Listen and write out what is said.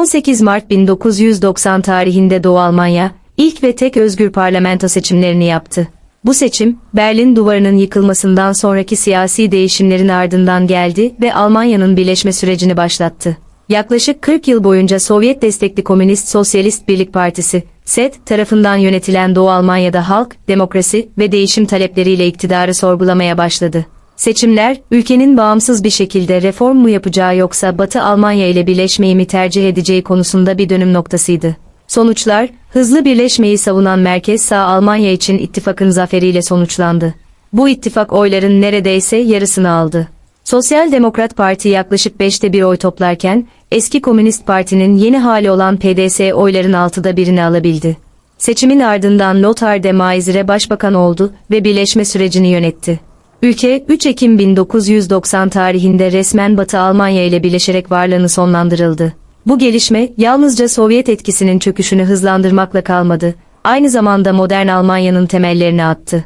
18 Mart 1990 tarihinde Doğu Almanya, ilk ve tek özgür parlamento seçimlerini yaptı. Bu seçim, Berlin Duvarı'nın yıkılmasından sonraki siyasi değişimlerin ardından geldi ve Almanya'nın birleşme sürecini başlattı. Yaklaşık 40 yıl boyunca Sovyet destekli Komünist Sosyalist Birlik Partisi, SED tarafından yönetilen Doğu Almanya'da halk, demokrasi ve değişim talepleriyle iktidarı sorgulamaya başladı. Seçimler, ülkenin bağımsız bir şekilde reform mu yapacağı yoksa Batı Almanya ile birleşmeyi mi tercih edeceği konusunda bir dönüm noktasıydı. Sonuçlar, hızlı birleşmeyi savunan Merkez Sağ Almanya için ittifakın zaferiyle sonuçlandı. Bu ittifak oyların neredeyse yarısını aldı. Sosyal Demokrat Parti yaklaşık 5'te bir oy toplarken, eski Komünist Parti'nin yeni hali olan PDS oyların 6'da birini alabildi. Seçimin ardından Lothar de Maizière başbakan oldu ve birleşme sürecini yönetti. Ülke 3 Ekim 1990 tarihinde resmen Batı Almanya ile birleşerek varlığını sonlandırıldı. Bu gelişme yalnızca Sovyet etkisinin çöküşünü hızlandırmakla kalmadı, aynı zamanda modern Almanya'nın temellerini attı.